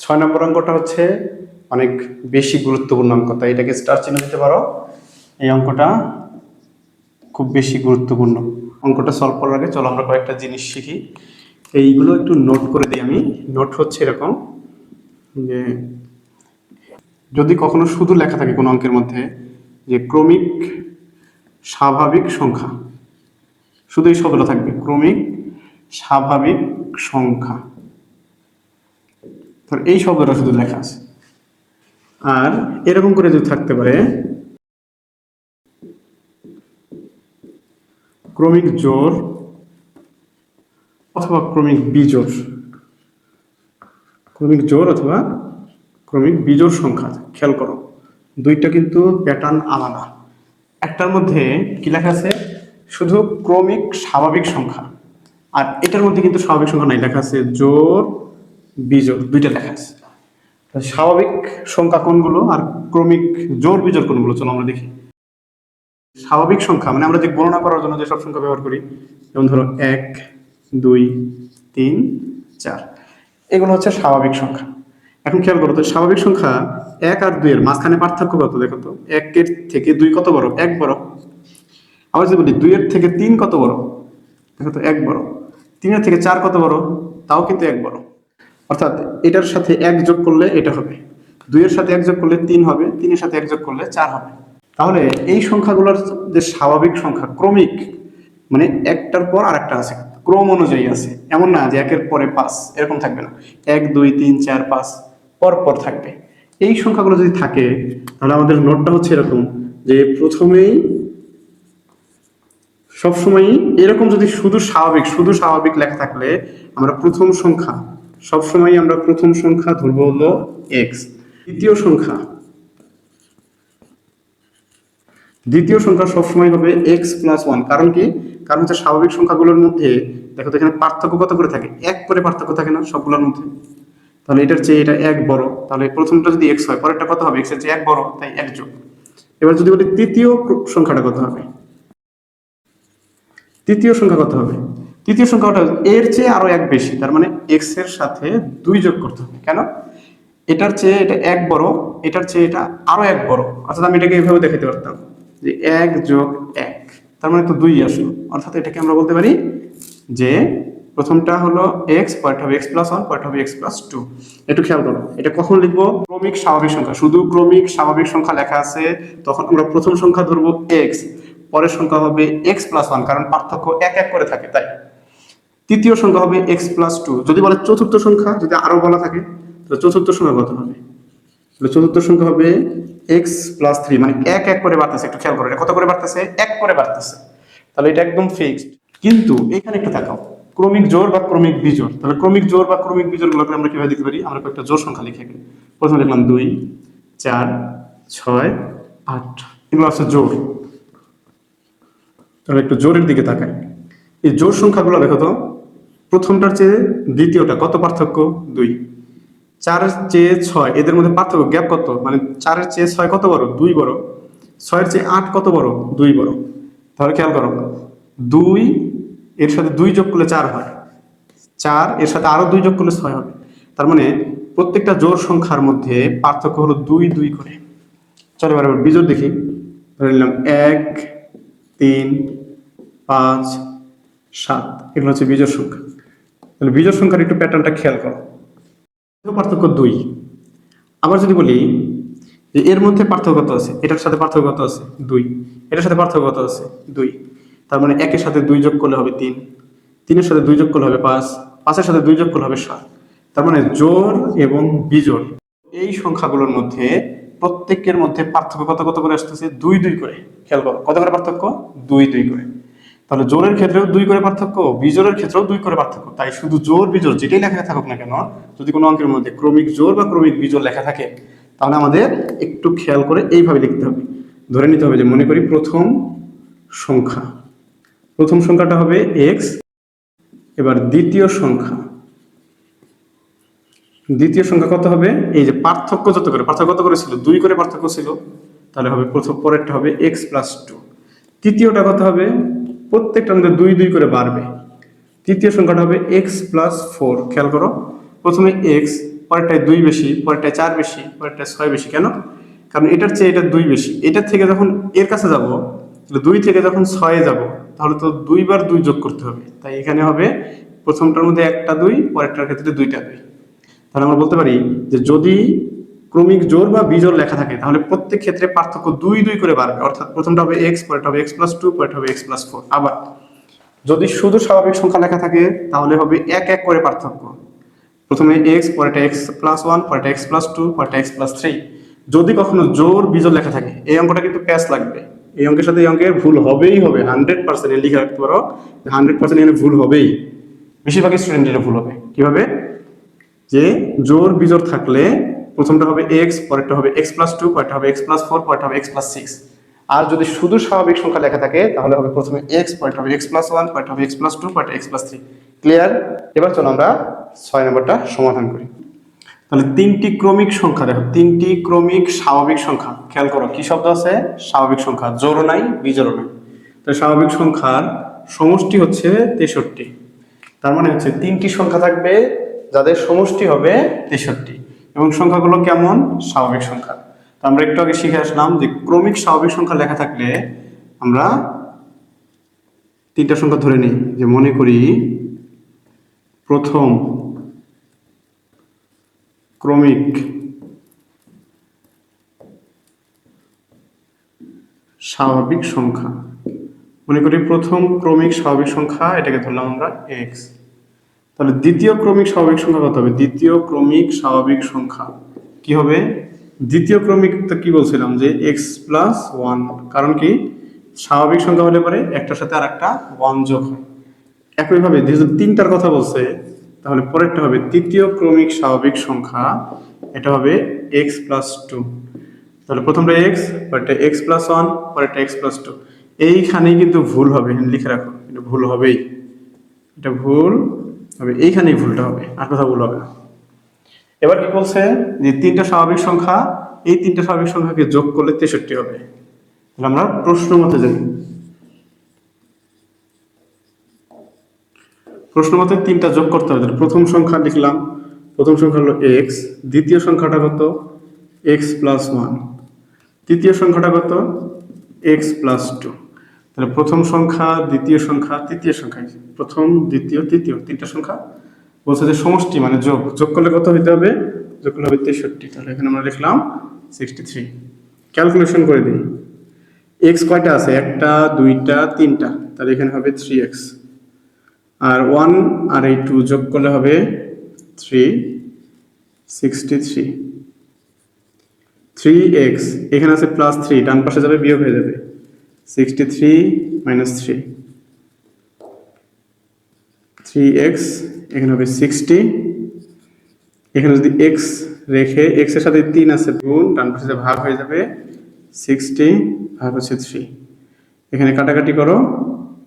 ছয় নম্বর অঙ্কটা হচ্ছে অনেক বেশি গুরুত্বপূর্ণ অঙ্ক, তাই এটাকে স্টার চিহ্ন দিতে পারো। এই অঙ্কটা খুব বেশি গুরুত্বপূর্ণ। অঙ্কটা সলভ করার আগে চলো আমরা কয়েকটা জিনিস শিখি। এইগুলো একটু নোট করে দিই আমি। নোট হচ্ছে এরকম যে, যদি কখনো শুধু লেখা থাকে কোনো অঙ্কের মধ্যে যে ক্রমিক স্বাভাবিক সংখ্যা, শুধু এই শব্দটা থাকবে, ক্রমিক স্বাভাবিক সংখ্যা। ধর, এই শব্দটা শুধু লেখা আছে। আর এরকম করে যদি থাকতে পারে, ক্রমিক জোর অথবা ক্রমিক বিজোর ক্রমিক জোর অথবা ক্রমিক বিজোড় সংখ্যা খেয়াল করো। দুইটা কিন্তু প্যাটার্ন আলাদা। একটার মধ্যে কি লেখা আছে? শুধু ক্রমিক স্বাভাবিক সংখ্যা। আর এটার মধ্যে কিন্তু স্বাভাবিক সংখ্যা নাই, লেখা আছে জোর বিজোড়, দুইটা লেখা আছে। স্বাভাবিক সংখ্যা কোনগুলো আর ক্রমিক জোর বিজোড় কোনগুলো, চলো আমরা দেখি। স্বাভাবিক সংখ্যা মানে আমরা যে গণনা করার জন্য যেসব সংখ্যা ব্যবহার করি, যেমন ধরো এক, দুই, তিন, চার, এগুলো হচ্ছে স্বাভাবিক সংখ্যা। এখন খেয়াল করো তো, স্বাভাবিক সংখ্যা এক আর দুইয়ের মাঝখানে পার্থক্য কত, দেখো তো? একের থেকে দুই কত বড়? এক বড়। আবার যদি বলি দুইয়ের থেকে তিন কত বড়? দেখো তো, এক বড়। তিনের থেকে চার কত বড়? তাও কিন্তু এক বড়। অর্থাৎ এটার সাথে এক যোগ করলে এটা হবে। দুইয়ের সাথে এক যোগ করলে তিন হবে, তিনের সাথে এক যোগ করলে চার হবে। তাহলে এই সংখ্যাগুলোর যে স্বাভাবিক সংখ্যা, ক্রমিক মানে একটার পর আরেকটা আছে, ক্রম অনুযায়ী আছে। এমন না যে একের পরে পাঁচ, এরকম থাকবে না। এক, দুই, তিন, চার, পাঁচ, পর পর থাকবে। এই সংখ্যাগুলো যদি থাকে, তাহলে আমাদের নোটটা হচ্ছে এরকম যে প্রথমেই সবসময়ই এরকম যদি শুধু স্বাভাবিক শুধু স্বাভাবিক লেখা থাকলে আমরা প্রথম সংখ্যা সবসময় আমরা প্রথম সংখ্যা ধরবো হলো এক্স দ্বিতীয় সংখ্যা। দ্বিতীয় সংখ্যা সবসময় হবে এক্স প্লাস ওয়ান কারণ কি? কারণ হচ্ছে স্বাভাবিক সংখ্যাগুলোর মধ্যে, দেখো তো এখানে পার্থক্য কত করে থাকে? এক করে পার্থক্য থাকে না সবগুলোর মধ্যে। তাহলে এটার চেয়ে এটা এক বড়। তাহলে প্রথমটা যদি এক্স হয়, পরেরটা কত হবে? এক্সের চেয়ে এক বড়, তাই এক যোগ। এবার যদি বলি তৃতীয় সংখ্যাটা কত হবে? তৃতীয় সংখ্যা কত হবে? তৃতীয় সংখ্যাটা এর চেয়ে আরও এক বেশি, তার মানে এক্সের সাথে দুই যোগ করতে হবে। কেন? এটার চেয়ে এটা এক বড়, এটার চেয়ে এটা আরও এক বড়। অর্থাৎ আমি এটাকে এইভাবে দেখাতে পারতাম যে এক যোগ এক, তার মানে তো দুই আসলো। অর্থাৎ এটাকে আমরা বলতে পারি যে প্রথমটা হলো এক্স পয়েন্ট হবে এক্স প্লাস ওয়ান পরেরটা হবে এক্স প্লাস টু একটু খেয়াল করো, এটা কখন লিখব? ক্রমিক স্বাভাবিক সংখ্যা। শুধু ক্রমিক স্বাভাবিক সংখ্যা লেখা আছে, তখন আমরা প্রথম সংখ্যা ধরবো এক্স পরের সংখ্যা হবে এক্স প্লাস ওয়ান কারণ পার্থক্য এক এক করে থাকে, তাই। তৃতীয় সংখ্যা হবে এক্স প্লাস টু যদি বলে চতুর্থ সংখ্যা, যদি আরও বলা থাকে, তাহলে চতুর্থ সংখ্যা কত হবে? চতুর্থ সংখ্যা হবে এক্স প্লাস থ্রি মানে এক এক করে বাড়তেছে, একটু খেয়াল করো কত করে বাড়তেছে? এক করে বাড়তেছে। তাহলে এটা একদম ফিক্সড কিন্তু এখানে একটু দেখাও, ক্রমিক জোর বা ক্রমিক বিজোড়। তাহলে ক্রমিক জোর বা ক্রমিক বিজোড় গুলোকে আমরা কীভাবে দেখতে পারি? আমরা কয়েকটা জোর সংখ্যা লিখে। প্রথমে দেখলাম দুই, চার, ছয়, আট। এগুলো হচ্ছে জোর তাহলে একটু জোরের দিকে তাকাই। এই জোর সংখ্যাগুলো দেখো তো প্রথমটার চেয়ে দ্বিতীয়টা কত পার্থক্য? দুই। চারের চেয়ে ছয়, এদের মধ্যে পার্থক্য গ্যাপ কত? মানে চারের চেয়ে ছয় কত বড়? দুই বড়। ছয়ের চেয়ে আট কত বড়? দুই বড়। তাহলে খেয়াল করো, দুই এর সাথে দুই যোগ করলে চার হয়। চার এর সাথে আরও দুই যোগ করলে ছয় হবে। তার মানে প্রত্যেকটা জোর সংখ্যার মধ্যে পার্থক্য হলো দুই দুই করে। চলো এবার বিজোড় দেখি। ধরে নিলাম এক, তিন, পাঁচ, সাত। এগুলো হচ্ছে বিজোর সংখ্যা। তাহলে বিজোড় সংখ্যার একটু প্যাটার্নটা খেয়াল করো। পার্থক্য দুই। আবার যদি বলি যে এর মধ্যে পার্থক্য কত আছে, এটার সাথে পার্থক্য কত আছে দুই, এটার সাথে পার্থক্য কত আছে দুই। তার মানে একের সাথে দুই যোগ করলে হবে তিন, তিনের সাথে দুই যোগ করলে হবে পাঁচ, পাঁচের সাথে দুই যোগ করলে হবে সাত। তার মানে জোর এবং বিজোড়। এই সংখ্যাগুলোর মধ্যে প্রত্যেকের মধ্যে পার্থক্য কত কত করে আসতেছে? দুই দুই করে। খেয়াল করো, কত করে পার্থক্য? দুই দুই করে। তাহলে জোরের ক্ষেত্রেও দুই করে পার্থক্য, বিজোরের ক্ষেত্রেও দুই করে পার্থক্য। তাই শুধু জোর, বিজোর যেটাই লেখা থাকুক না কেন, যদি কোনো অঙ্কের মধ্যে ক্রমিক জোর বা ক্রমিক বিজোর লেখা থাকে, তাহলে আমাদের একটু খেয়াল করে এইভাবে লিখতে হবে। ধরে নিতে হবে যে মনে করি প্রথম সংখ্যা। প্রথম সংখ্যাটা হবে এক্স এবার দ্বিতীয় সংখ্যা। দ্বিতীয় সংখ্যা কত হবে? এই যে পার্থক্য যত করে, পার্থক্য কত করে ছিল? দুই করে পার্থক্য ছিল। তাহলে হবে প্রথম পরেরটা হবে এক্স প্লাস টু তৃতীয়টা কত হবে, প্রত্যেকটা মধ্যে দুই দুই করে বাড়বে। তৃতীয় সংখ্যাটা হবে এক্স প্লাস ফোর খেয়াল করো। প্রথমে এক্স পরেরটায় দুই বেশি, পরেরটায় চার বেশি, পরেরটায় ছয় বেশি, কেন? কারণ এটার চেয়ে এটা দুই বেশি। এটার থেকে যখন এর কাছে যাব, তাহলে দুই থেকে যখন ছয়ে যাব, তাহলে তো দুইবার দুই যোগ করতে হবে। তাই এখানে হবে প্রথমটার মধ্যে একটা দুই, পরেরটার ক্ষেত্রে দুইটা দুই। তাহলে আমরা বলতে পারি যে যদি ক্রমিক জোর বা বিজোড় লেখা থাকে, তাহলে প্রত্যেক ক্ষেত্রে পার্থক্য দুই দুই করে বাড়বে। অর্থাৎ প্রথমটা হবে এক্স পরেরটা হবে এক্স প্লাস টু পরেরটা হবে এক্স প্লাস ফোর আবার, যদি শুধু স্বাভাবিক সংখ্যা লেখা থাকে, তাহলে হবে এক এক করে পার্থক্য। প্রথমে এক্স পরেরটা এক্স প্লাস ওয়ান পরেরটা এক্স প্লাস টু পরেরটা এক্স প্লাস থ্রি যদি কখনো জোর, বিজোর লেখা থাকে, এই অঙ্কটা কিন্তু প্যাস লাগবে। এই অঙ্কের সাথে এই অঙ্কের ভুল হবেই হবে হান্ড্রেড পার্সেন্ট লিখে রাখতে পারো হান্ড্রেড পার্সেন্ট এখানে ভুল হবেই। বেশিরভাগ স্টুডেন্টের ভুল হবে। কীভাবে? যে জোর, বিজোর থাকলে প্রথমটা হবে এক্স পরেরটা হবে এক্স প্লাস টু পরেরটা হবে এক্স প্লাস ফোর পরেরটা হবে এক্স সিক্স আর যদি শুধু স্বাভাবিক সংখ্যা লেখা থাকে, তাহলে হবে প্রথমে এক্স পরেরটা হবে এক্স প্লাস ওয়ান পরেরটা হবে এক্স প্লাস টু পরেরটা এক্স থ্রি ক্লিয়ার এবার চলো আমরা ছয় নম্বরটা সমাধান করি। তাহলে তিনটি ক্রমিক সংখ্যা, দেখো, তিনটি ক্রমিক স্বাভাবিক সংখ্যা। খেয়াল করো, কি শব্দ আছে? স্বাভাবিক সংখ্যা। জোড়ও নাই বিজোড়ও নাই। তো স্বাভাবিক সংখ্যার সমষ্টি হচ্ছে তেষট্টি। তার মানে হচ্ছে তিনটি সংখ্যা থাকবে যাদের সমষ্টি হবে তেষট্টি। এবং সংখ্যাগুলো কেমন? স্বাভাবিক সংখ্যা। তো আমরা একটু আগে শিখে আসলাম যে ক্রমিক স্বাভাবিক সংখ্যা লেখা থাকলে আমরা তিনটা সংখ্যা ধরে নিই। যে মনে করি প্রথম ক্রমিক স্বাভাবিক সংখ্যা। মনে করি প্রথম ক্রমিক স্বাভাবিক সংখ্যা, এটাকে ধরলাম আমরা এক্স তাহলে দ্বিতীয় ক্রমিক স্বাভাবিক সংখ্যা কত হবে? দ্বিতীয় ক্রমিক স্বাভাবিক সংখ্যা কি হবে? দ্বিতীয় ক্রমিক তো কি বলছিলাম? যে এক্স প্লাস ওয়ান কারণ কি? স্বাভাবিক সংখ্যা হলে পরে একটার সাথে আর একটা ওয়ান যোগ হয়। একইভাবে যেহেতু তিনটার কথা বলছে, তাহলে পরেরটা হবে তৃতীয় ক্রমিক স্বাভাবিক সংখ্যা, এটা হবে এক্স প্লাস টু তাহলে প্রথমটা এক্স পরেরটা এক্স প্লাস ওয়ান পরেরটা এক্স প্লাস টু এইখানেই কিন্তু ভুল হবে, লিখে রাখো। এটা ভুল হবেই। এটা ভুল হবে এইখানেই ভুলটা হবে, আর কোথাও ভুল হবে না। এবার কি বলছে যে তিনটা স্বাভাবিক সংখ্যা, এই তিনটা স্বাভাবিক সংখ্যাকে যোগ করলে তেষট্টি হবে। আমরা প্রশ্ন মতে যাই প্রশ্ন মতে তিনটা যোগ করতে হবে প্রথম সংখ্যা লিখলাম, প্রথম সংখ্যা হলো এক্স দ্বিতীয় সংখ্যাটা কত? এক্স প্লাস ওয়ান তৃতীয় সংখ্যাটা কত? এক্স প্লাস টু তাহলে প্রথম সংখ্যা, দ্বিতীয় সংখ্যা, তৃতীয় সংখ্যা প্রথম, দ্বিতীয়, তৃতীয়, তিনটা সংখ্যা বলছে যে সমষ্টি মানে যোগ। যোগ করলে কত হইতে হবে? যোগ করলে হবে তেষট্টি। তাহলে এখানে আমরা লিখলাম সিক্সটি থ্রি ক্যালকুলেশন করে দিই। এক্স কয়টা আছে? একটা, দুইটা, তিনটা। তাহলে এখানে হবে থ্রি এক্স আর ওয়ান আর এই টু যোগ করলে হবে three sixty three three X এখানে আছে প্লাস থ্রি ডান পাশে যাবে, বিয়োগ হয়ে যাবে। Sixty three minus three three X এখানে হবে সিক্সটি এখানে যদি এক্স রেখে এক্সের সাথে তিন আছে গুণ, ডান পাশে ভাগ হয়ে যাবে সিক্সটি ভাগ হচ্ছে থ্রি এখানে কাটাকাটি করো,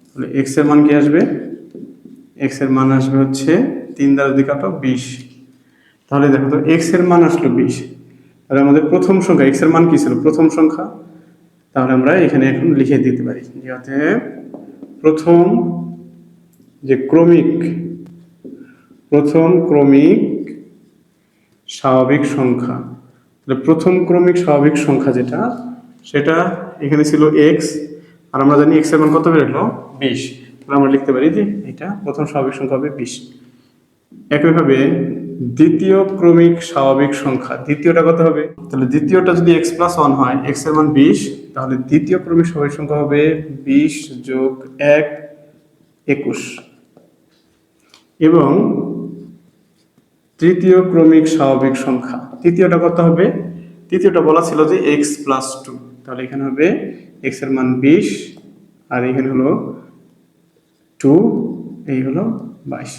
তাহলে এক্সের মান কি আসবে? এক্সের মান আসবে হচ্ছে তিন দ্বারা যদি কাটো বিশ। তাহলে দেখো তো এক্সের মান আসলো বিশ। তাহলে আমাদের প্রথম সংখ্যা এক্সের মান কি ছিল? প্রথম সংখ্যা তাহলে আমরা এখানে এখন লিখে দিতে পারি যে প্রথম যে ক্রমিক, প্রথম ক্রমিক স্বাভাবিক সংখ্যা। তাহলে প্রথম ক্রমিক স্বাভাবিক সংখ্যা যেটা, সেটা এখানে ছিল এক্স আর আমরা জানি এক্সের মান কত বেরোলো বিশ। আমরা লিখতে পারি যে এটা প্রথম স্বাভাবিক সংখ্যা হবে বিশ। একইভাবে দ্বিতীয় ক্রমিক স্বাভাবিক সংখ্যা, দ্বিতীয়টা কত হবে? তাহলে দ্বিতীয়টা যদি এক্স প্লাস ওয়ান হয় এক্সের মান বিশ, তাহলে দ্বিতীয় ক্রমিক স্বাভাবিক সংখ্যা হবে বিশ যোগ এক একুশ। এবং তৃতীয় ক্রমিক স্বাভাবিক সংখ্যা, তৃতীয়টা কত হবে? তৃতীয়টা বলা ছিল যে এক্স প্লাস টু তাহলে এখানে হবে এক্সের মান বিশ, আর এখানে হলো টু এই হলো বাইশ।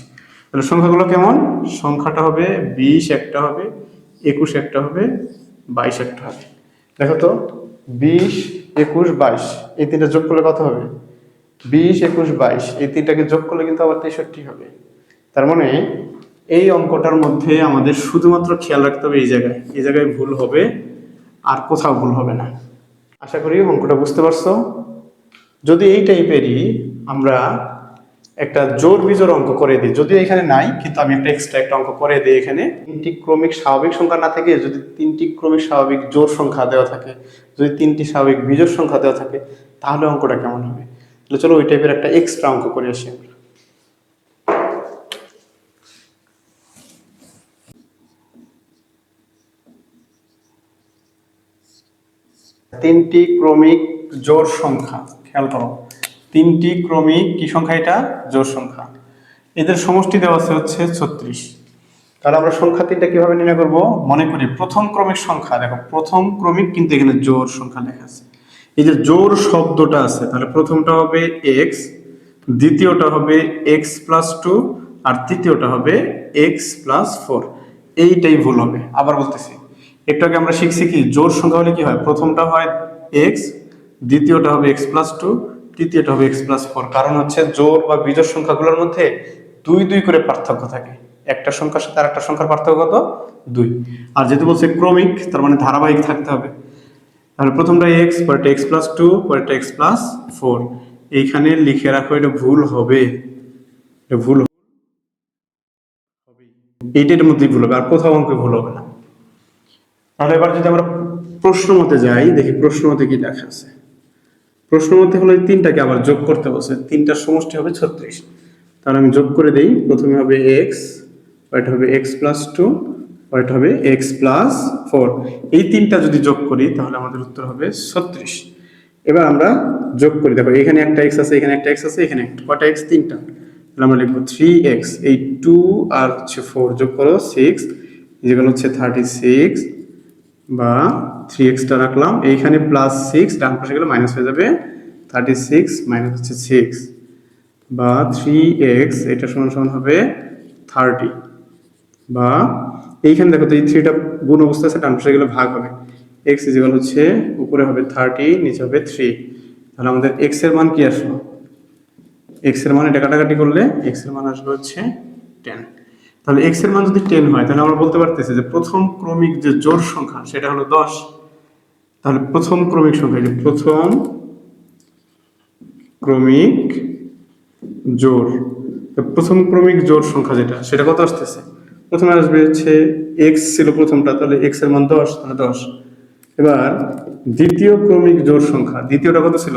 তাহলে সংখ্যাগুলো কেমন? সংখ্যাটা হবে বিশ একটা হবে, একুশ একটা হবে, বাইশ একটা হবে। দেখো তো, বিশ, একুশ, বাইশ, এই তিনটা যোগ করলে কত হবে? বিশ, একুশ, বাইশ, এই তিনটাকে যোগ করলে কিন্তু আবার তেষট্টি হবে। তার মানে এই অঙ্কটার মধ্যে আমাদের শুধুমাত্র খেয়াল রাখতে হবে এই জায়গায়। এই জায়গায় ভুল হবে, আর কোথাও ভুল হবে না। আশা করি অঙ্কটা বুঝতে পারছ। যদি এই টাইপেরই আমরা একটা জোর বিজোর অঙ্ক করে দিই। যদিও এখানে নাই, কিন্তু আমি একটা এক্সট্রা একটা অঙ্ক করে দিই এখানে। তিনটি ক্রমিক স্বাভাবিক সংখ্যা না থাকে, যদি তিনটি ক্রমিক স্বাভাবিক জোর সংখ্যা দেওয়া থাকে, যদি তিনটি স্বাভাবিক বিজোড় সংখ্যা দেওয়া থাকে, তাহলে অঙ্কটা কেমন হবে? তাহলে চলো ওই টাইপের একটা এক্সট্রা অঙ্ক করে আসি আমরা। তিনটি ক্রমিক জোর সংখ্যা, খেয়াল করো। তিনটি ক্রমিক কি সংখ্যা এটা? জোর সংখ্যা। এদের সমষ্টি দেওয়া আছে হচ্ছে ছত্রিশ। তাহলে আমরা সংখ্যা তিনটা কীভাবে নির্ণয় করব? মনে করি প্রথম ক্রমিক সংখ্যা, দেখো প্রথম ক্রমিক কিন্তু এখানে জোর সংখ্যা লেখা আছে। এই যে জোর শব্দটা আছে, তাহলে প্রথমটা হবে এক্স দ্বিতীয়টা হবে এক্স প্লাস টু আর তৃতীয়টা হবে এক্স প্লাস ফোর এইটাই ভুল হবে, আবার বলতেছি। একটু আগে আমরা শিখছি কি জোর সংখ্যা হলে কি হয়? প্রথমটা হয় এক্স দ্বিতীয়টা হবে এক্স প্লাস টু তৃতীয়টা হবে এক্স প্লাস ফোর কারণ হচ্ছে জোড় বা বিজোড় সংখ্যাগুলোর মধ্যে দুই দুই করে পার্থক্য থাকে। একটা সংখ্যার সাথে আরেকটা সংখ্যার পার্থক্য কত? দুই। আর যেহেতু বলছে ক্রমিক, তার মানে ধারাবাহিক থাকতে হবে। তাহলে প্রথমটা এক্স পরেরটা এক্স প্লাস টু পরেরটা এক্স প্লাস ফোর এইখানে লিখে রাখো, এটা ভুল হবে। এটা ভুল হবে। এইটার মধ্যেই ভুল হবে, আর কোথাও অঙ্কে ভুল হবে না। তাহলে এবার যদি আমরা প্রশ্ন মতে যাই, দেখি প্রশ্ন মতে কি লেখা আছে। প্রশ্ন মতে হলো তিনটাকে আবার যোগ করতে বলছে। তিনটার সমষ্টি হবে ছত্রিশ। তাহলে আমি যোগ করে দেই। প্রথমে হবে এক্স পরেরটা হবে এক্স প্লাস টু পরেরটা হবে এক্স প্লাস ফোর এই তিনটা যদি যোগ করি, তাহলে আমাদের উত্তর হবে ছত্রিশ। এবার আমরা যোগ করি। দেখো, এখানে একটা এক্স আছে, এখানে একটা এক্স আছে, এখানে একটা কটা এক্স তিনটা। তাহলে আমরা লিখব থ্রি এক্স এই টু আর হচ্ছে ফোর যোগ করো সিক্স যেগুলো হচ্ছে থার্টি সিক্স বা থ্রি এক্সটা রাখলাম। এইখানে প্লাস সিক্স ডান পাশে গেলে মাইনাস হয়ে যাবে থার্টি সিক্স মাইনাস হচ্ছে সিক্স বা থ্রি এক্স এটা সমান সমান হবে থার্টি বা এইখানে দেখো তো এই থ্রিটা গুণ অবস্থা আছে, ডান পাশে গেলে ভাগ হবে। এক্স ইজিকাল হচ্ছে উপরে হবে থার্টি নিচে হবে থ্রি তাহলে আমাদের এক্সের মান কি আসলো? এক্সের মান এটা কাটাকাটি করলে এক্সের মান আসবে হচ্ছে টেন তাহলে এক্সের মান যদি টেন হয়, তাহলে আমরা বলতে পারতেছি যে প্রথম ক্রমিক যে জোর সংখ্যা, সেটা হলো দশ। তাহলে প্রথম ক্রমিক সংখ্যা যে প্রথম ক্রমিক জোর প্রথম ক্রমিক জোর সংখ্যা যেটা, সেটা কত আসতেছে? প্রথমে আসবে হচ্ছে এক্স ছিল প্রথমটা, তাহলে এক্সের মান দশ, তাহলে দশ। এবার দ্বিতীয় ক্রমিক জোর সংখ্যা, দ্বিতীয়টা কত ছিল?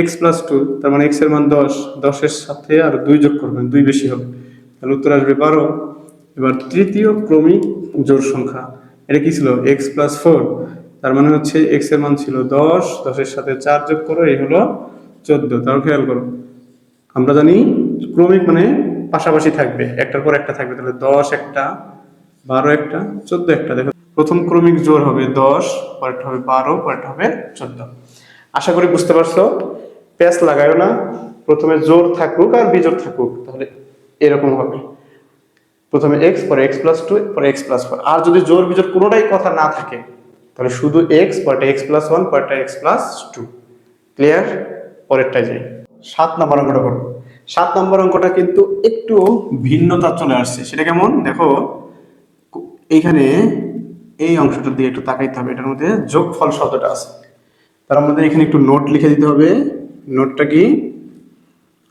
এক্স প্লাস টু তার মানে এক্সের মান দশ, দশের সাথে আর দুই যোগ করবেন, দুই বেশি হবে। তাহলে উত্তর আসবে বারো। এবার তৃতীয় ক্রমিক জোড় সংখ্যা। এটা কি ছিল? এক্স প্লাস ফোর তার মানে হচ্ছে এক্সের মান ছিল দশ দশের সাথে চার যোগ করো, এই হলো চোদ্দ। তাও খেয়াল করো, আমরা জানি ক্রমিক মানে পাশাপাশি থাকবে। একটার পর একটা থাকবে, তাহলে দশ একটা, বারো একটা, চোদ্দ একটা। দেখো, প্রথম ক্রমিক জোর হবে দশ, পরেরটা হবে বারো, পরেরটা হবে চোদ্দ। আশা করি বুঝতে পারছ? প্যাচ লাগায়ও না। প্রথমে জোর থাকুক আর বিজোর থাকুক, তাহলে এরকম হবে। প্রথমে এক্স পরে এক্স প্লাস টু পরে এক্স প্লাস ফোর আর যদি জোর বিজোর কোনোটাই কথা না থাকে, তাহলে শুধু এক্স পরেরটা এক্স প্লাস ওয়ান পরেরটা এক্স প্লাস টু ক্লিয়ার পরেরটাই যাই। সাত নম্বর অঙ্কটা করব সাত নম্বর অঙ্কটা কিন্তু একটু ভিন্নতা চলে আসছে। সেটা কেমন? দেখো, এইখানে এই অংশটার দিকে একটু তাকাইতে হবে। এটার মধ্যে যোগফল শব্দটা আছে। তার মধ্যে এখানে একটু নোট লিখে দিতে হবে। নোটটা কি?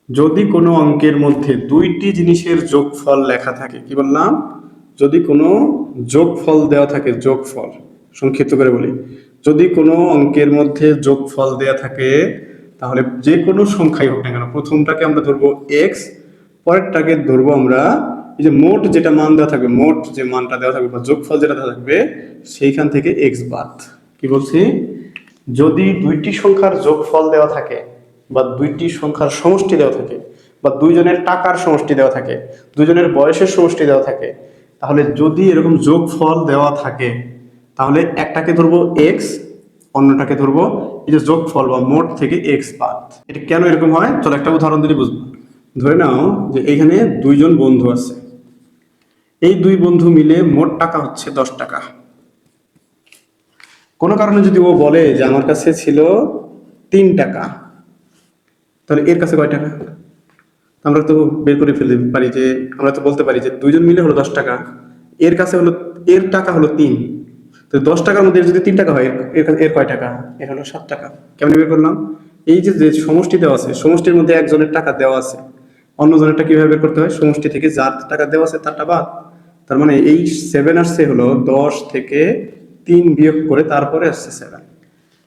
যদি কোনো অঙ্কের মধ্যে দুইটি জিনিসের যোগফল লেখা থাকে, কি বললাম? যদি কোনো যোগফল দেওয়া থাকে, যোগফল, সংক্ষিপ্ত করে বলি। যদি কোনো অঙ্কের মধ্যে যোগফল দেওয়া থাকে, তাহলে যে কোনো সংখ্যাই হোক না কেন, প্রথমটাকে আমরা ধরবো এক্স পরেরটাকে ধরবো আমরা এই যে মোট যেটা মান দেওয়া থাকবে, মোট যে মানটা দেওয়া থাকবে বা যোগফল যেটা থাকবে, সেইখান থেকে এক্স বাদ। কি বলছি? যদি দুইটি সংখ্যার যোগফল দেওয়া থাকে বা দুইটি সংখ্যার সমষ্টি দেওয়া থাকে বা দুইজনের টাকার সমষ্টি দেওয়া থাকে দুজনের বয়সের সমষ্টি দেওয়া থাকে, তাহলে যদি এরকম যোগফল দেওয়া থাকে, তাহলে একটাকে ধরবো এক্স অন্যটাকে ধরবো এই যে যোগফল বা মোট থেকে এক্স বাদ। এটা কেন এরকম হয়? চলো একটা উদাহরণ দিলে বুঝব। ধরে নাও যে এইখানে দুইজন বন্ধু আছে। এই দুই বন্ধু মিলে মোট টাকা হচ্ছে দশ টাকা। কোনো কারণে যদি ও বলে যে আমার কাছে ছিল তিন টাকা তাহলে এর কাছে কয় টাকা? আমরা তো বের করে ফেলতে পারি যে, আমরা তো বলতে পারি যে দুইজন মিলে হলো দশ টাকা। এর কাছে হলো, এর টাকা হলো তিন। তো দশ টাকার মধ্যে যদি তিন টাকা হয়, এর- এর কয় টাকা? এর হলো সাত টাকা। কেমন বের করলাম? এই যে যে সমষ্টি দেওয়া আছে, সমষ্টির মধ্যে একজনের টাকা দেওয়া আছে অন্য জনেরটা কীভাবে বের করতে হয়? সমষ্টি থেকে যার টাকা দেওয়া আছে, তারটা বাদ। তার মানে এই সেভেন আসছে হলো দশ থেকে তিন বিয়োগ করে তারপরে আসছে সেভেন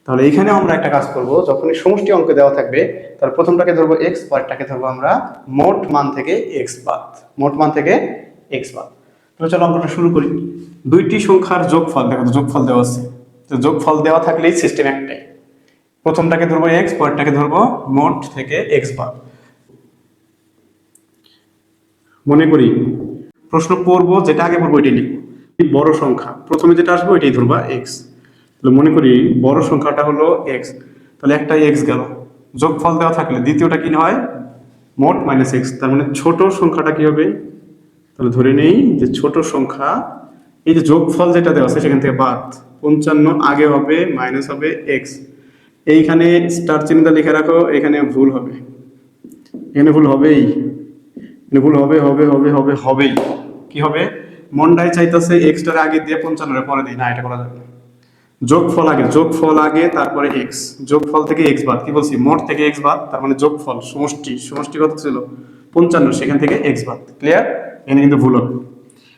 তাহলে এখানে আমরা একটা কাজ করব, যখনই সমষ্টি অঙ্ক দেওয়া থাকবে, তার প্রথমটাকে ধরবো এক্স পরেরটাকে ধরবো আমরা মোট মান থেকে এক্স বাদ। মোট মান থেকে এক্স বাদ। তাহলে চলো অঙ্কটা শুরু করি। দুইটি সংখ্যার যোগফল, দেখো যোগফল দেওয়া আছে। তো যোগফল দেওয়া থাকলেই সিস্টেম একটাই। প্রথমটাকে ধরবো এক্স পরেরটাকে ধরবো মোট থেকে এক্স বাদ। মনে করি, প্রশ্ন পড়ব যেটা আগে পড়ব ওইটাই লিখব। বড় সংখ্যা, প্রথমে যেটা আসবে, ওইটাই ধরবা এক্স তাহলে মনে করি বড় সংখ্যাটা হলো এক্স তাহলে একটা এক্স গেল। যোগফল দেওয়া থাকলে দ্বিতীয়টা কি হয়? মোট মাইনাস এক্স তার মানে ছোট সংখ্যাটা কি হবে? তাহলে ধরে নেই যে ছোট সংখ্যা, এই যে যোগফল যেটা দেওয়া আছে সেখান থেকে বাদ। পঞ্চান্ন আগে হবে মাইনাস হবে এক্স এইখানে স্টার চিহ্নটা লিখে রাখো, এখানে ভুল হবে। এখানে ভুল হবেই। এখানে ভুল হবে হবে হবে হবে, হবেই। কি হবে? মন্ডায় চাইতেছে এক্সটার আগে দিয়ে পঞ্চান্নের পরে দিই। না, এটা করা যাবে না। যোগফল আগে যোগফল আগে, তারপরে এক্স যোগফল থেকে এক্স বাদ, কি বলছি? মোট থেকে এক্স বাদ, তার মানে যোগফল, সমষ্টি। সমষ্টি কত ছিল? পঞ্চান্ন, সেখান থেকে এক্স বাদ। ক্লিয়ার এখানে কিন্তু ভুল হবে।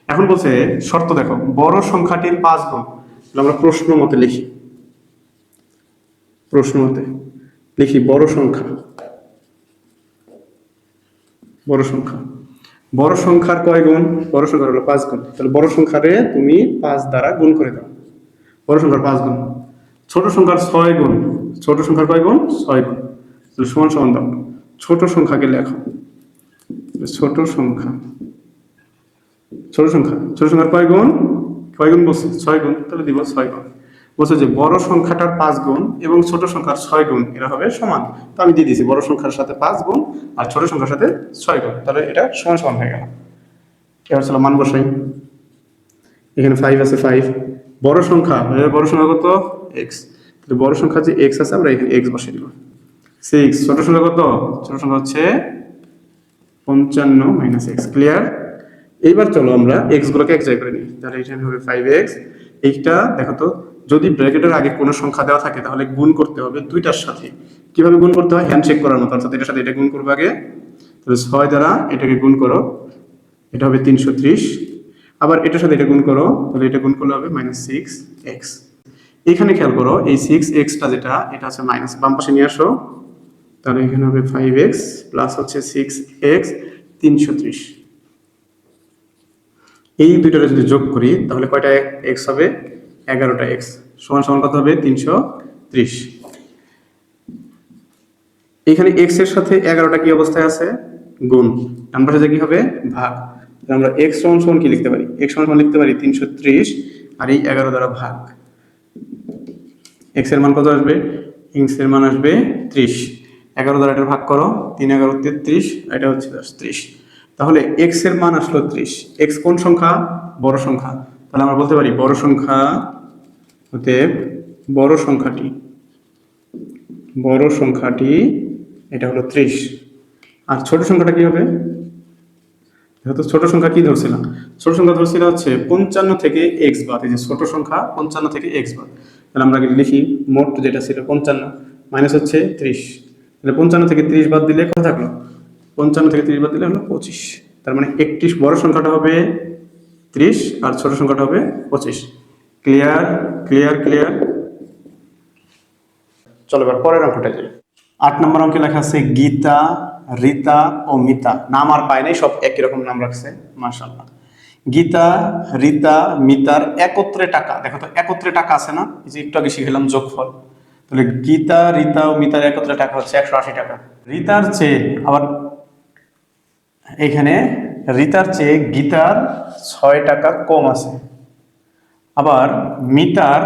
এখন বলছে, শর্ত দেখো, বড় সংখ্যাটির পাঁচ গুণ। আমরা প্রশ্ন মতে লিখি। প্রশ্ন মতে লিখি, বড় সংখ্যা। বড় সংখ্যা। বড় সংখ্যার কয় গুণ? বড় সংখ্যার হলো পাঁচ গুণ। তাহলে বড় সংখ্যারে তুমি পাঁচ দ্বারা গুণ করে দাও। বড় সংখ্যার পাঁচ গুণ, ছোট সংখ্যার ছয় গুণ, ছোট সংখ্যার কয় গুণ? ছয় গুণ। সমান সমান দাও। ছোট সংখ্যাকে লেখো। ছোট সংখ্যা। ছোট সংখ্যা। ছোট সংখ্যার কয় গুণ? কয় গুণ বলছি? ছয় গুণ। তাহলে দিব ছয় গুণ। বলছে যে বড় সংখ্যাটার পাঁচ গুণ এবং ছোট সংখ্যার ছয় গুণ, এরা হবে সমান। তো আমি দিয়ে দিয়েছি বড় সংখ্যার সাথে পাঁচ গুণ আর ছোট সংখ্যার সাথে ছয় গুণ। তাহলে এটা সমান সমান হয়ে গেল। এবার চলো মান বসাই। এখানে ফাইভ আছে ফাইভ বড় সংখ্যা এর বড় সংখ্যা কত? এক্স তাহলে বড় সংখ্যা যে এক্স আছে, আমরা এখানে এক্স বসিয়ে দিব। সিক্স ছোট সংখ্যা কত? ছোট সংখ্যা হচ্ছে পঞ্চান্ন মাইনাস এক্স ক্লিয়ার এইবার চলো আমরা এক্স গুলোকে এক জায়গায় করে নিই। তাহলে এখানে হবে ফাইভ এক্স এইটা দেখো তো, যদি ব্র্যাকেটের আগে কোনো সংখ্যা দেওয়া থাকে, তাহলে গুণ করতে হবে দুইটার সাথে। কীভাবে গুণ করতে হয়? হ্যান্ডশেক করার মতো, অর্থাৎ এটার সাথে এটা গুণ করব আগে। তাহলে ছয় দ্বারা এটাকে গুণ করো। এটা হবে তিনশো ত্রিশ। আবার এটার সাথে এটা গুণ করো, তাহলে এটা গুণ করলে হবে মাইনাস সিক্স এক্স এখানে খেয়াল করো, এই সিক্স এক্সটা যেটা, এটা আছে মাইনাস বাম পাশে নিয়ে আসো। তাহলে এখানে হবে ফাইভ এক্স প্লাস হচ্ছে সিক্স এক্স তিনশো ত্রিশ। এই দুইটারে যদি যোগ করি, তাহলে কয়টা এক্স হবে? এগারোটা এক্স সমান সমান কত হবে? তিনশো ত্রিশ। এখানে এক্সের সাথে এগারোটা কি অবস্থায় আছে? গুণ। ডান পাশে কি হবে? ভাগ। আমরা এক্স সমান সমান কি লিখতে পারি? এক্স সমান সমান লিখতে পারি তিনশো ত্রিশ আর এই এগারো দ্বারা ভাগ। এক্সের মান কত আসবে? এক্সের মান আসবে ত্রিশ। এগারো দ্বারা এটা ভাগ করো, তিন এগারো তেত্রিশ এটা হচ্ছে ত্রিশ। তাহলে এক্সের মান আসলো ত্রিশ। এক্স কোন সংখ্যা? বড় সংখ্যা। তাহলে আমরা বলতে পারি বড় সংখ্যা হতে বড় সংখ্যাটি বড় সংখ্যাটি, এটা হলো ত্রিশ। আর ছোট সংখ্যাটা কি হবে? যেহেতু ছোট সংখ্যা কি ধরছিলাম ছোট সংখ্যা ধরছিল হচ্ছে পঞ্চান্ন থেকে এক্স বাদ এই যে ছোট সংখ্যা পঞ্চান্ন থেকে এক্স বাদ। তাহলে আমরা লিখি মোট যেটা ছিল পঞ্চান্ন মাইনাস হচ্ছে ত্রিশ। তাহলে পঞ্চান্ন থেকে ত্রিশ বাদ দিলে কত থাকল? পঞ্চান্ন থেকে ত্রিশ বাদ দিলে হলো পঁচিশ। তার মানে একত্রিশ বড় সংখ্যাটা হবে ত্রিশ আর ছোট সংখ্যাটা হবে পঁচিশ। ক্লিয়ার ক্লিয়ার ক্লিয়ার চলো এবার পরের অঙ্কটা যাই। আট নম্বর অঙ্কে লেখা আছে গীতা রীতা ও মিতা। নাম আর পায় নাই, সব একই রকম নাম রাখছে মার্শাল্লাহ গীতা, রীতা, মিতার একত্রে টাকা। দেখো তো, একত্রে টাকা আছে না? এই যে একটু আগে শিখলাম যোগফল। তাহলে গীতা, রীতা ও মিতার একত্রে টাকা হচ্ছে একশো আশি টাকা। রীতার চেয়ে, আবার এখানে রীতার চেয়ে গীতার ছয় টাকা কম আছে। আবার মিতার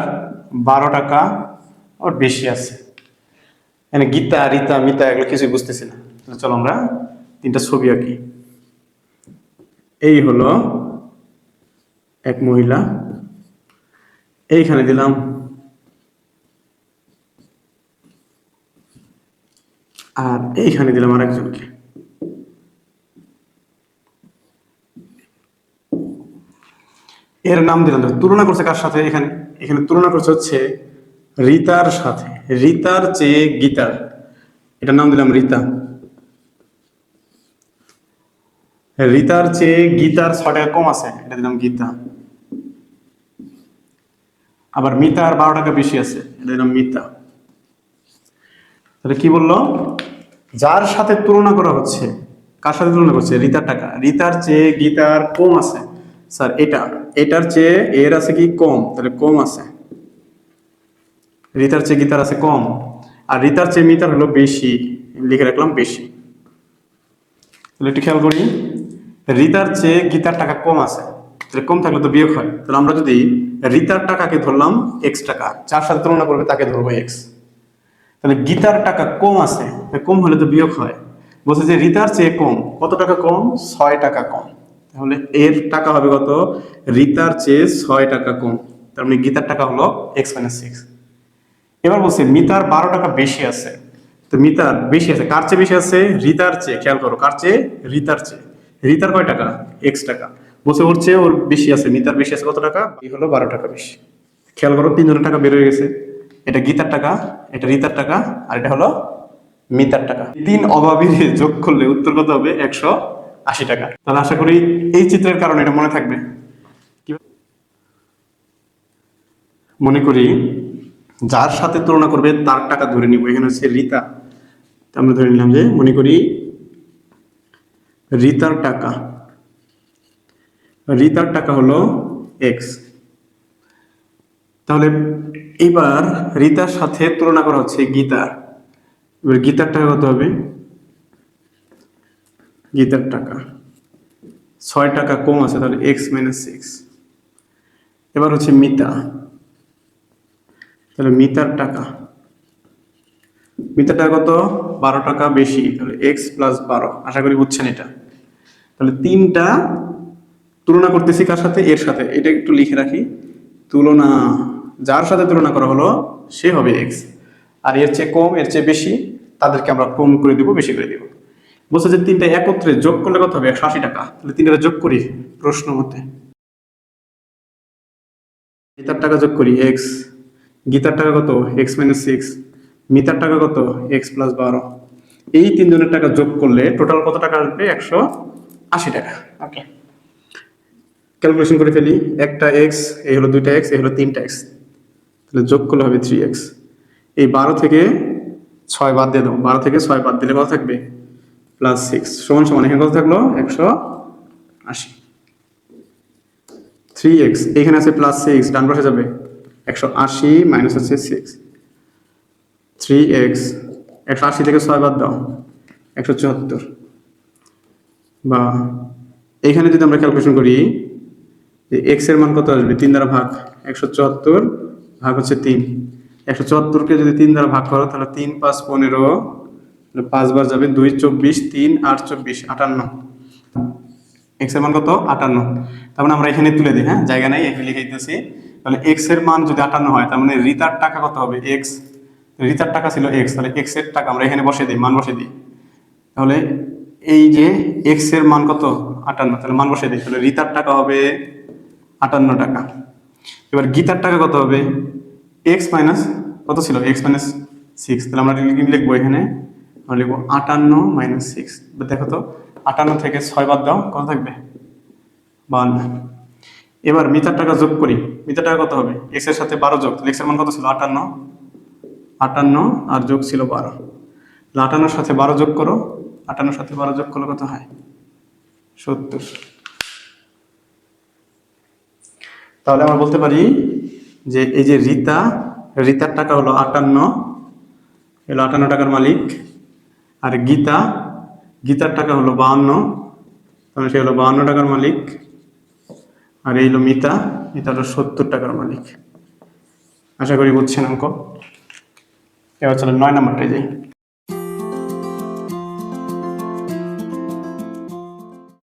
বারো টাকা আবার বেশি আছে। এখানে গীতা, রীতা, মিতা এগুলো কিছুই বুঝতেছি না। তাহলে চলো আমরা তিনটা ছবি আঁকি। এই হলো এক মহিলা। এইখানে দিলাম আর এইখানে দিলাম আরেকজনকে। এর নাম দিলাম তুলনা করছে কার সাথে? এখানে এখানে তুলনা করছে হচ্ছে রিতার সাথে। রিতার চেয়ে গীতার। এটার নাম দিলাম রিতা। রিতার চেয়ে গীতার ছয় টাকা কম আছে, এটা দিলাম গীতা। আবার মিতার বারো টাকা বেশি আছে, এটা দিলাম মিতা। তাহলে কি বলল? যার সাথে তুলনা করা হচ্ছে, কার সাথে তুলনা করছে? রিতার টাকা। রিতার চেয়ে গীতার কম আছে। স্যার, এটা, এটার চেয়ে এর আছে কি কম? তাহলে কম আছে। রিতার চেয়ে গীতার আছে কম। আর রিতার চেয়ে মিতার হলো বেশি, লিখে রাখলাম বেশি। তাহলে একটু খেয়াল করি। রিতার চেয়ে গীতার টাকা কম আছে। তাহলে কম থাকলে তো বিয়োগ হয়। তাহলে আমরা যদি রিতার টাকাকে ধরলাম এক্স টাকা, যার সাথে তুলনা করবে তাকে ধরবো এক্স তাহলে গীতার টাকা কম আছে কম হলে তো বিয়োগ হয়। বলছে যে রিতার চেয়ে কম, কত টাকা কম? ছয় টাকা কম। তাহলে এর টাকা হবে কত? রিতার চেয়ে ছয় টাকা কম। তার মানে গীতার টাকা হলো এক্স মাইনাস সিক্স এবার বলছে মিতার বারো টাকা বেশি আছে। তো মিতার বেশি আছে, কার চেয়ে বেশি আছে? রিতার চেয়ে, খেয়াল করো, কার চেয়ে? রিতার চেয়ে। রিতার কয় টাকা? এক্স টাকা। বলছে ওর চেয়ে ওর বেশি আছে মিতার বেশি আছে কত টাকা? এই হলো বারো টাকা বেশি। খেয়াল করো তিনজনের টাকা বের হয়ে গেছে। এটা গীতার টাকা এটা রিতার টাকা আর এটা হলো মিতার টাকা। তিন অভাবী যোগ করলে উত্তর কত হবে? একশো আশি টাকা। তাহলে আশা করি এই চিত্রের কারণে এটা মনে থাকবে। মনে করি যার সাথে তুলনা করবে তার টাকা ধরে নিব। এখানে হচ্ছে রিতা। আমরা ধরে নিলাম যে মনে করি রিতার টাকা। রিতার টাকা হলো এক্স তাহলে এবার রিতার সাথে তুলনা করা হচ্ছে গীতার। এবার গীতার টাকা কত হবে? গীতার টাকা। ছয় টাকা কম আছে, তাহলে এক্স মাইনাস সিক্স এবার হচ্ছে মিতা। তাহলে মিতার টাকা। মিতার টাকা কত? বারো টাকা বেশি, তাহলে এক্স প্লাস বারো। আশা করি বুঝছেন এটা। তাহলে তিনটা তুলনা করতেছি কার সাথে? এর সাথে। এটা একটু লিখে রাখি। তুলনা, যার সাথে তুলনা করা হলো, সে হবে এক্স আর এর চেয়ে কম, এর চেয়ে বেশি, তাদেরকে আমরা কম করে দিব, বেশি করে দিব। বলছে যে তিনটা একত্রে যোগ করলে কত হবে? একশো আশি টাকা। তাহলে তিনটা যোগ করি, প্রশ্ন মতে। গীতার টাকা যোগ করি এক্স গীতার টাকা কত? এক্স মাইনাস সিক্স মিতার টাকা কত? এক্স প্লাস বারো। এই তিনজনের টাকা যোগ করলে টোটাল কত টাকা আসবে? একশো আশি টাকা। ওকে। ক্যালকুলেশন করে ফেলি একটা এক্স এই হলো দুইটা এক্স এই হলো তিনটা এক্স। তাহলে যোগ করলে হবে থ্রি এক্স। এই বারো থেকে ছয় বাদ দিয়ে দাও। বারো থেকে ছয় বাদ দিলে কত থাকবে? Plus six. সমান সমান এখানে কত থাকল? একশো আশি। থ্রি এক্স এখানে আছে প্লাস সিক্স ডান পাশে যাবে। একশো আশি মাইনাস হচ্ছে সিক্স। থ্রি এক্স একশো আশি থেকে ছয় বাদ দাও। একশো চুয়াত্তর। বা এখানে যদি আমরা ক্যালকুলেশন করি, যে এক্সের মান কত আসবে? তিন দ্বারা ভাগ একশো চুয়াত্তর ভাগ হচ্ছে তিন। একশো চুয়াত্তরকে যদি তিন দ্বারা ভাগ করো, তাহলে তিন পাঁচ পনেরো পাঁচবার যাবে দুই চব্বিশ, তিন আট চব্বিশ, আটান্ন। এক্সের মান কত? আটান্ন। তার মানে আমরা এখানে তুলে দিই হ্যাঁ? জায়গা নাই, এখানে লিখে দিতেছি। তাহলে এক্সের মান যদি আটান্ন হয়, তার মানে রিতার টাকা কত হবে? এক্স রিতার টাকা ছিল এক্স তাহলে এক্সের টাকা আমরা এখানে বসে দিই, মান বসে দিই। তাহলে এই যে এক্সের মান কত? আটান্ন। তাহলে মান বসে দিই। তাহলে রিতার টাকা হবে আটান্ন টাকা। এবার গীতার টাকা কত হবে? এক্স মাইনাস কত ছিল? এক্স মাইনাস সিক্স তাহলে আমরা লিখব এখানে? আমরা লিখব আটান্ন মাইনাস সিক্স দেখো তো, আটান্ন থেকে ছয় বাদ দাও। কত থাকবে? বান্ন এবার মিটার টাকা যোগ করি। মিটার টাকা কত হবে? এক্সের সাথে বারো যোগ। এক্সের মান কত ছিল? আটান্ন। আটান্ন আর যোগ ছিল বারো। আটান্নর সাথে বারো যোগ করো। আটান্নর সাথে বারো যোগ করলে কত হয়? সত্তর। তাহলে আমরা বলতে পারি যে এই যে রিতা, রিতার টাকা হলো আটান্ন এলো আটান্ন টাকার মালিক। আর গীতা, গীতার টাকা হলো বাহান্ন, তাহলে সে হলো বাহান্ন টাকার মালিক। আর এই হলো মিতা মিতা হলো সত্তর টাকার মালিক। আশা করি বুঝছেন অঙ্ক। এবার চলো নয় নাম্বারটাই যাই।